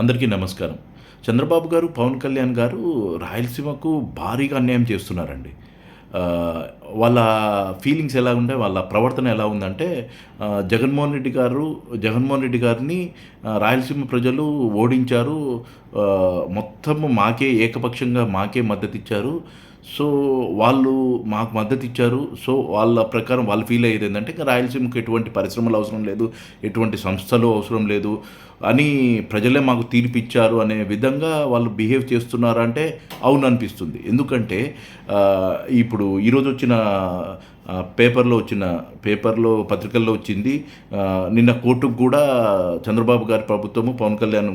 అందరికీ నమస్కారం. చంద్రబాబు గారు పవన్ కళ్యాణ్ గారు రాయలసీమకు భారీగా అన్యాయం చేస్తున్నారండి. వాళ్ళ ఫీలింగ్స్ ఎలా ఉండే వాళ్ళ ప్రవర్తన ఎలా ఉందంటే జగన్మోహన్ రెడ్డి గారు జగన్మోహన్ రెడ్డి గారిని రాయలసీమ ప్రజలు ఓడించారు. మొత్తం మాకే ఏకపక్షంగా మాకే మద్దతు ఇచ్చారు సో వాళ్ళు మాకు మద్దతు ఇచ్చారు. సో వాళ్ళ ప్రకారం వాళ్ళు ఫీల్ అయ్యేది ఏంటంటే ఇంకా రాయలసీమకు ఎటువంటి పరిశ్రమలు అవసరం లేదు ఎటువంటి సంస్థలు అవసరం లేదు అని ప్రజలే మాకు తీర్పిచ్చారు అనే విధంగా వాళ్ళు బిహేవ్ చేస్తున్నారంటే అవును అనిపిస్తుంది ఎందుకంటే ఇప్పుడు ఈరోజు వచ్చిన పేపర్లో వచ్చిన పేపర్లో పత్రికల్లో వచ్చింది నిన్న కోర్టుకు కూడా చంద్రబాబు గారి ప్రభుత్వము పవన్ కళ్యాణ్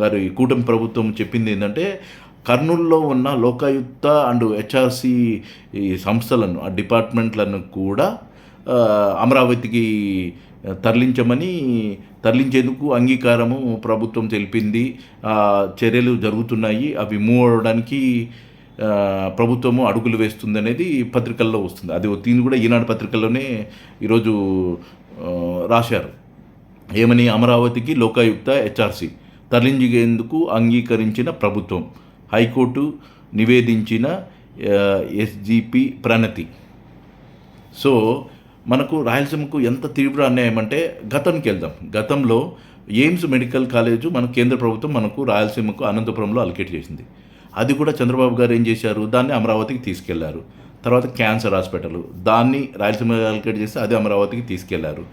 గారి కూటమి ప్రభుత్వం చెప్పింది ఏంటంటే కర్నూలులో ఉన్న లోకాయుక్త అండ్ హెచ్ఆర్సి ఈ సంస్థలను ఆ డిపార్ట్మెంట్లను కూడా అమరావతికి తరలించమని తరలించేందుకు అంగీకారము ప్రభుత్వం తెలిపింది. ఆ, చర్యలు జరుగుతున్నాయి. అవి మూవ్ అవడానికి ప్రభుత్వము అడుగులు వేస్తుంది అనేది పత్రికల్లో వస్తుంది. అది దీన్ని కూడా ఈనాడు పత్రికల్లోనే ఈరోజు రాశారు. ఏమని? అమరావతికి లోకాయుక్త హెచ్ఆర్సి తరలించేందుకు అంగీకరించిన ప్రభుత్వం. హైకోర్టు నివేదించిన ఎస్జిపి ప్రణతి. సో మనకు రాయలసీమకు ఎంత తీవ్ర అన్యాయం అంటే గతంకి వెళ్దాం. గతంలో ఎయిమ్స్ మెడికల్ కాలేజు మన కేంద్ర ప్రభుత్వం మనకు రాయలసీమకు అనంతపురంలో అలకేట్ చేసింది. అది కూడా చంద్రబాబు గారు ఏం చేశారు? దాన్ని అమరావతికి తీసుకెళ్ళారు. తర్వాత క్యాన్సర్ హాస్పిటల్. దాన్ని రాయలసీమ అలకేట్ చేస్తే అది అమరావతికి తీసుకెళ్ళారు.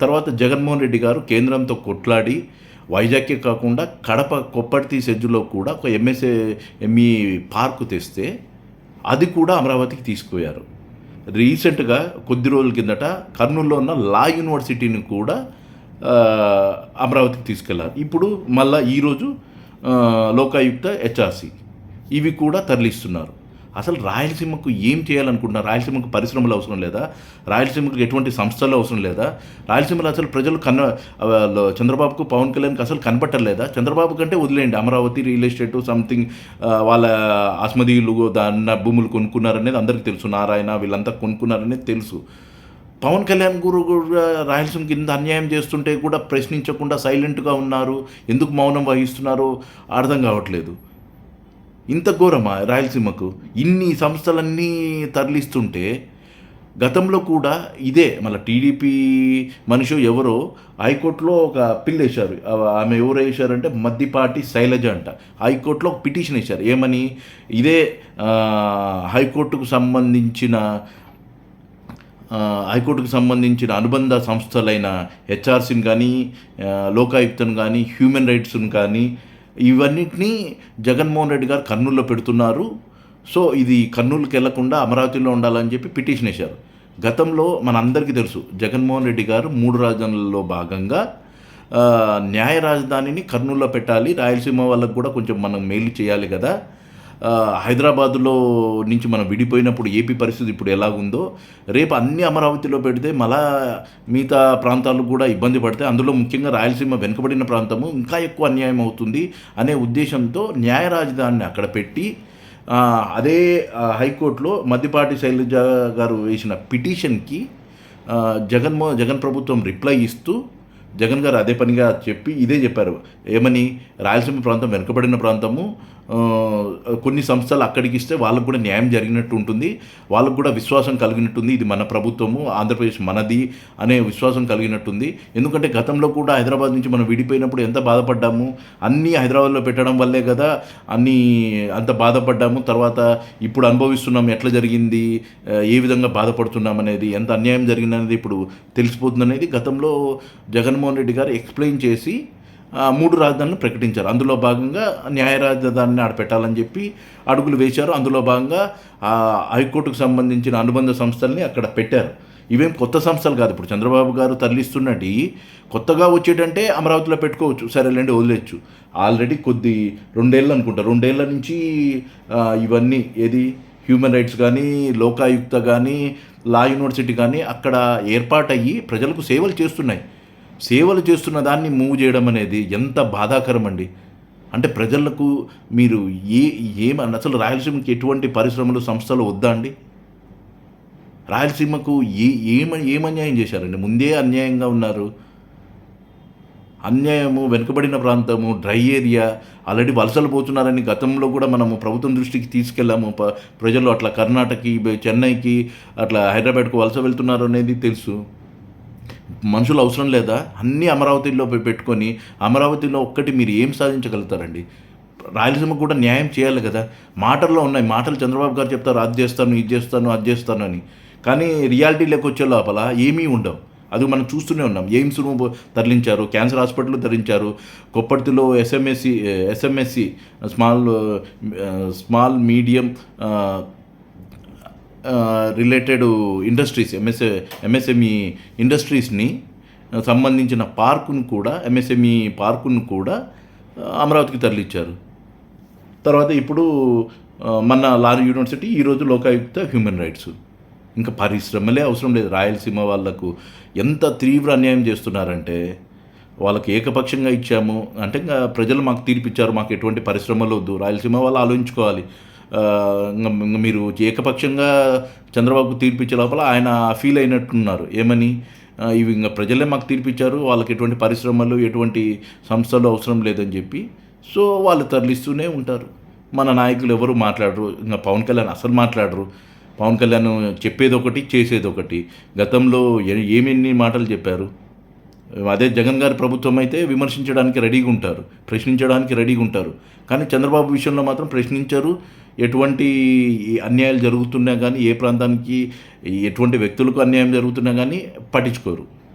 తర్వాత జగన్మోహన్ రెడ్డి గారు కేంద్రంతో కొట్లాడి వైజాగ్కే కాకుండా కడప కొప్పటి సెజ్జులో కూడా ఒక ఎంఎస్ఏ ఎంఈ పార్కు తెస్తే అది కూడా అమరావతికి తీసుకుపోయారు. రీసెంట్గా కొద్ది రోజుల కిందట కర్నూలులో ఉన్న లా యూనివర్సిటీని కూడా అమరావతికి తీసుకెళ్ళారు. ఇప్పుడు మళ్ళా ఈరోజు లోకాయుక్త హెచ్ఆర్సి ఇవి కూడా తరలిస్తున్నారు. అసలు రాయలసీమకు ఏం చేయాలనుకుంటున్నారు? రాయలసీమకు పరిశ్రమలు అవసరం లేదా? రాయలసీమకు ఎటువంటి సంస్థలు అవసరం లేదా? రాయలసీమలో అసలు ప్రజలు కన్న చంద్రబాబుకు పవన్ కళ్యాణ్కి అసలు కనపట్టలేదా చంద్రబాబు కంటే వదిలేయండి. అమరావతి రియల్ ఎస్టేట్ సంథింగ్ వాళ్ళ అస్మదీయులు దాన్న భూములు కొనుక్కున్నారనేది అందరికీ తెలుసు. నారాయణ వీళ్ళంతా కొనుక్కున్నారనేది తెలుసు. పవన్ కళ్యాణ్ గురు కూడా రాయలసీమ కింద అన్యాయం చేస్తుంటే కూడా ప్రశ్నించకుండా సైలెంట్గా ఉన్నారు. ఎందుకు మౌనం వహిస్తున్నారో? అర్థం కావట్లేదు. ఇంత ఘోరమా రాయలసీమకు? ఇన్ని సంస్థలన్నీ తరలిస్తుంటే గతంలో కూడా ఇదే మళ్ళీ టీడీపీ మనిషి ఎవరో హైకోర్టులో ఒక పిల్ వేశారు. ఆమె ఎవరు వేశారంటే మద్దిపాటి శైలజ అంట. హైకోర్టులో ఒక పిటిషన్ వేశారు. ఏమని? ఇదే హైకోర్టుకు సంబంధించిన హైకోర్టుకు సంబంధించిన అనుబంధ సంస్థలైన హెచ్ఆర్సీని కానీ లోకాయుక్తను కానీ హ్యూమన్ రైట్స్ను కానీ ఇవన్నిటినీ జగన్మోహన్ రెడ్డి గారు కర్నూలులో పెడుతున్నారు. సో ఇది కర్నూలుకి వెళ్ళకుండా అమరావతిలో ఉండాలని చెప్పి పిటిషన్ వేశారు. గతంలో మనందరికీ తెలుసు జగన్మోహన్ రెడ్డి గారు మూడు రాజధానులలో భాగంగా న్యాయ రాజధానిని కర్నూలులో పెట్టాలి. రాయలసీమ వాళ్ళకు కూడా కొంచెం మనం మేలు చేయాలి కదా. హైదరాబాదులో నుంచి మనం విడిపోయినప్పుడు ఏపీ పరిస్థితి ఇప్పుడు ఎలాగుందో రేపు అన్ని అమరావతిలో పెడితే మళ్ళా మిగతా ప్రాంతాలు కూడా ఇబ్బంది పడితే అందులో ముఖ్యంగా రాయలసీమ వెనుకబడిన ప్రాంతము ఇంకా ఎక్కువ అన్యాయం అవుతుంది అనే ఉద్దేశంతో న్యాయ రాజధానిని అక్కడ పెట్టి అదే హైకోర్టులో మద్దిపాటి శైలజ గారు వేసిన పిటిషన్కి జగన్మో జగన్ ప్రభుత్వం రిప్లై ఇస్తూ జగన్ గారు అదే పనిగా చెప్పి ఇదే చెప్పారు. ఏమని? రాయలసీమ ప్రాంతం వెనుకబడిన ప్రాంతము కొన్ని సంస్థలు అక్కడికి ఇస్తే వాళ్ళకు కూడా న్యాయం జరిగినట్టు ఉంటుంది. వాళ్ళకు కూడా విశ్వాసం కలిగినట్టుంది. ఇది మన ప్రభుత్వము ఆంధ్రప్రదేశ్ మనది అనే విశ్వాసం కలిగినట్టుంది. ఎందుకంటే గతంలో కూడా హైదరాబాద్ నుంచి మనం విడిపోయినప్పుడు ఎంత బాధపడ్డాము? అన్నీ హైదరాబాద్లో పెట్టడం వల్లే కదా అన్నీ అంత బాధపడ్డాము. తర్వాత ఇప్పుడు అనుభవిస్తున్నాం ఎట్లా జరిగింది ఏ విధంగా బాధపడుతున్నాం అనేది ఎంత అన్యాయం జరిగిందనేది ఇప్పుడు తెలిసిపోతుంది అనేది గతంలో జగన్మోహన్ రెడ్డి గారు ఎక్స్ప్లెయిన్ చేసి మూడు రాజధానులు ప్రకటించారు. అందులో భాగంగా న్యాయ రాజధానిని ఆడపెట్టాలని చెప్పి అడుగులు వేశారు. అందులో భాగంగా ఆ హైకోర్టుకు సంబంధించిన అనుబంధ సంస్థల్ని అక్కడ పెట్టారు. ఇవేం కొత్త సంస్థలు కాదు. ఇప్పుడు చంద్రబాబు గారు తరలిస్తున్నటి కొత్తగా వచ్చేటంటే అమరావతిలో పెట్టుకోవచ్చు. సరేలేండి వదిలేచ్చు ఆల్రెడీ కొద్ది రెండేళ్ళు అనుకుంటా. రెండేళ్ళ నుంచి ఇవన్నీ ఏది? హ్యూమన్ రైట్స్ కానీ లోకాయుక్త కానీ లా యూనివర్సిటీ కానీ అక్కడ ఏర్పాటయ్యి ప్రజలకు సేవలు చేస్తున్నాయి. సేవలు చేస్తున్న దాన్ని మూవ్ చేయడం అనేది ఎంత బాధాకరం అండి అంటే ప్రజలకు మీరు ఏ ఏమని అసలు రాయలసీమకి ఎటువంటి పరిశ్రమలు సంస్థలు వద్దా అండి? రాయలసీమకు ఏ ఏమ ఏమన్యాయం చేశారండి? ముందే అన్యాయంగా ఉన్నారు. అన్యాయము వెనుకబడిన ప్రాంతము డ్రై ఏరియా ఆల్రెడీ వలసలు పోతున్నారని గతంలో కూడా మనము ప్రభుత్వం దృష్టికి తీసుకెళ్ళాము. ప- ప్రజలు అట్లా కర్ణాటకకి చెన్నైకి అట్లా హైదరాబాద్కు వలస వెళ్తున్నారు అనేది తెలుసు. మనుషులు అవసరం లేదా? అన్నీ అమరావతిలో పెట్టుకొని అమరావతిలో ఒక్కటి మీరు ఏం సాధించగలుగుతారండి? రాయలసీమ కూడా న్యాయం చేయాలి కదా? మాటల్లో ఉన్నాయి. మాటలు చంద్రబాబు గారు చెప్తారు అది చేస్తాను ఇది చేస్తాను అది చేస్తాను అని. కానీ రియాలిటీలోకి వచ్చే లోపల ఏమీ ఉండవు. అది మనం చూస్తూనే ఉన్నాం. ఎయిమ్స్ను తరలించారు క్యాన్సర్ హాస్పిటల్ తరలించారు కొప్పర్తిలో SMSC SMSC small small medium related industries MSA MSME ఇండస్ట్రీస్ని సంబంధించిన పార్కును కూడా ఎంఎస్ఎంఈ పార్కును కూడా అమరావతికి తరలిచ్చారు. తర్వాత ఇప్పుడు మన లారీ యూనివర్సిటీ ఈరోజు లోకాయుక్త హ్యూమన్ రైట్స్. ఇంకా పరిశ్రమలే అవసరం లేదు. రాయలసీమ వాళ్ళకు ఎంత తీవ్ర అన్యాయం చేస్తున్నారంటే వాళ్ళకి ఏకపక్షంగా ఇచ్చాము. అంటే ఇంకా ప్రజలు మాకు తీర్పిచ్చారు. మాకు ఎటువంటి పరిశ్రమలు వద్దు. రాయలసీమ వాళ్ళు ఆలోచించుకోవాలి. మీరు ఏకపక్షంగా చంద్రబాబు తీర్పిచ్చే లోపల ఆయన ఫీల్ అయినట్టున్నారు. ఏమని? ఇవి ఇంకా ప్రజలే మాకు తీర్పిచ్చారు. వాళ్ళకి ఎటువంటి పరిశ్రమలు ఎటువంటి సంస్థలు అవసరం లేదని చెప్పి. సో వాళ్ళు తరలిస్తూనే ఉంటారు. మన నాయకులు ఎవరు మాట్లాడరు. ఇంకా పవన్ కళ్యాణ్ అసలు మాట్లాడరు. పవన్ కళ్యాణ్ చెప్పేది ఒకటి చేసేది ఒకటి గతంలో ఏమేమి మాటలు చెప్పారు? అదే జగన్ గారి ప్రభుత్వం అయితే విమర్శించడానికి రెడీగా ఉంటారు ప్రశ్నించడానికి రెడీగా ఉంటారు. కానీ చంద్రబాబు విషయంలో మాత్రం ప్రశ్నించరు. ఎటువంటి అన్యాయాలు జరుగుతున్నా కానీ ఏ ప్రాంతానికి ఎటువంటి వ్యక్తులకు అన్యాయం జరుగుతున్నా కానీ పట్టించుకోరు.